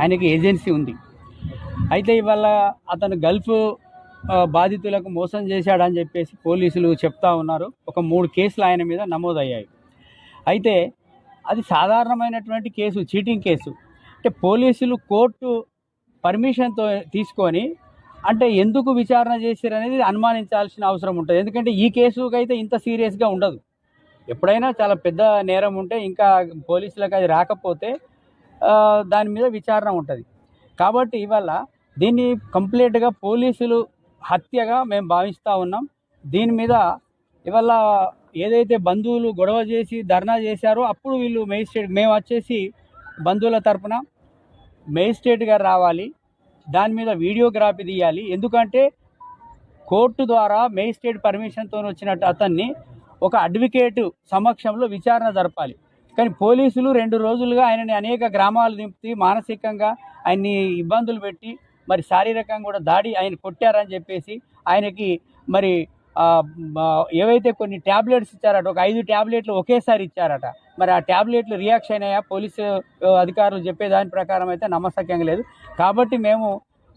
ఆయనకి ఏజెన్సీ ఉంది. అయితే ఇవాళ అతను గల్ఫ్ బాధితులకు మోసం చేశాడని చెప్పేసి పోలీసులు చెప్తా ఉన్నారు. ఒక మూడు కేసులు ఆయన మీద నమోదయ్యాయి. అయితే అది సాధారణమైనటువంటి కేసు చీటింగ్ కేసు. అంటే పోలీసులు కోర్టు పర్మిషన్తో తీసుకొని అంటే ఎందుకు విచారణ చేశారు అనేది అనుమానించాల్సిన అవసరం ఉంటుంది. ఎందుకంటే ఈ కేసుకి అయితే ఇంత సీరియస్గా ఉండదు. ఎప్పుడైనా చాలా పెద్ద నేరం ఉంటే ఇంకా పోలీసులకు అది రాకపోతే దాని మీద విచారణ ఉంటుంది. కాబట్టి ఇవాళ దీన్ని కంప్లీట్గా పోలీసులు హత్యగా మేము భావిస్తూ ఉన్నాం. దీని మీద ఇవాళ ఏదైతే బంధువులు గొడవ చేసి ధర్నా చేశారో అప్పుడు వీళ్ళు మేజిస్ట్రేట్ మేము వచ్చేసి బంధువుల తరపున మేజిస్ట్రేట్ గారు రావాలి. దాని మీద వీడియోగ్రఫీ తీయాలి. ఎందుకంటే కోర్టు ద్వారా మేజిస్ట్రేట్ పర్మిషన్తో వచ్చినట్టు అతన్ని ఒక అడ్వకేటు సమక్షంలో విచారణ జరపాలి. కానీ పోలీసులు రెండు రోజులుగా ఆయనని అనేక గ్రామాలు దింపి మానసికంగా ఆయన్ని ఇబ్బందులు పెట్టి మరి శారీరకంగా కూడా దాడి ఆయన కొట్టారని చెప్పేసి ఆయనకి మరి ఏవైతే కొన్ని ట్యాబ్లెట్స్ ఇచ్చారట ఒక ఐదు ట్యాబ్లెట్లు ఒకేసారి ఇచ్చారట. మరి ఆ ట్యాబ్లెట్లు రియాక్షన్ అయ్యా పోలీసు అధికారులు చెప్పే దాని ప్రకారం అయితే నమ్మసక్యం లేదు. కాబట్టి మేము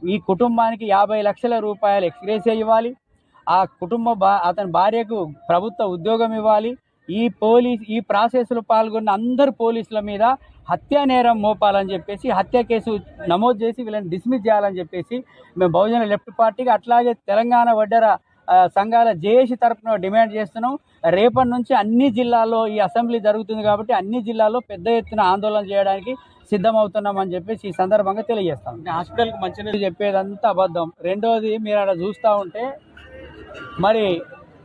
ఈ కుటుంబానికి యాభై లక్షల రూపాయలు ఎక్స్గ్రేస్ ఇవ్వాలి ఆ కుటుంబ బా అతని భార్యకు ప్రభుత్వ ఉద్యోగం ఇవ్వాలి. ఈ పోలీస్ ఈ ప్రాసెస్లో పాల్గొన్న అందరు పోలీసుల మీద హత్యా నేరం మోపాలని చెప్పేసి హత్య కేసు నమోదు చేసి వీళ్ళని డిస్మిస్ చేయాలని చెప్పేసి మేము బహుజన లెఫ్ట్ పార్టీకి అట్లాగే తెలంగాణ వడ్డర సంఘాల జేఏసీ తరఫున డిమాండ్ చేస్తున్నాం. రేపటి నుంచి అన్ని జిల్లాల్లో ఈ అసెంబ్లీ జరుగుతుంది కాబట్టి అన్ని జిల్లాల్లో పెద్ద ఎత్తున ఆందోళన చేయడానికి సిద్ధమవుతున్నామని చెప్పేసి ఈ సందర్భంగా తెలియజేస్తాం. హాస్పిటల్కి మంచిగా చెప్పేదంతా అబద్ధం. రెండోది మీరు ఆడ చూస్తూ ఉంటే మరి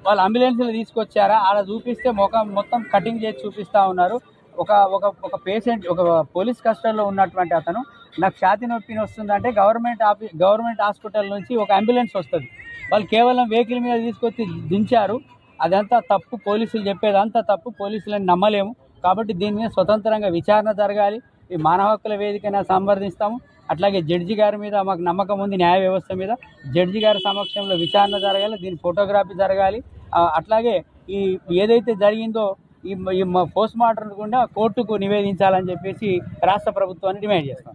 వాళ్ళు అంబులెన్స్లు తీసుకొచ్చారా? ఆడ చూపిస్తే ముఖం మొత్తం కటింగ్ చేసి చూపిస్తూ ఉన్నారు. ఒక ఒక ఒక పేషెంట్ ఒక పోలీస్ కస్టడీలో ఉన్నటువంటి అతను. నాకు ఛాతి నొప్పి వస్తుందంటే గవర్నమెంట్ ఆఫీ గవర్నమెంట్ హాస్పిటల్ నుంచి ఒక అంబులెన్స్ వస్తుంది. వాళ్ళు కేవలం వెహికల్ మీద తీసుకొచ్చి దించారు. అదంతా తప్పు. పోలీసులు చెప్పేదంతా తప్పు. పోలీసులను నమ్మలేము. కాబట్టి దీని మీద స్వతంత్రంగా విచారణ జరగాలి. ఈ మానవ హక్కుల వేదికైనా సంప్రదిస్తాము. అట్లాగే జడ్జి గారి మీద మాకు నమ్మకం ఉంది న్యాయ వ్యవస్థ మీద. జడ్జి గారి సమక్షంలో విచారణ జరగాలి దీని ఫోటోగ్రఫీ జరగాలి. అట్లాగే ఈ ఏదైతే జరిగిందో ఈ ఈ పోస్ట్ మార్టం కూడా కోర్టుకు నివేదించాలని చెప్పేసి రాష్ట్ర ప్రభుత్వాన్ని డిమాండ్ చేస్తాం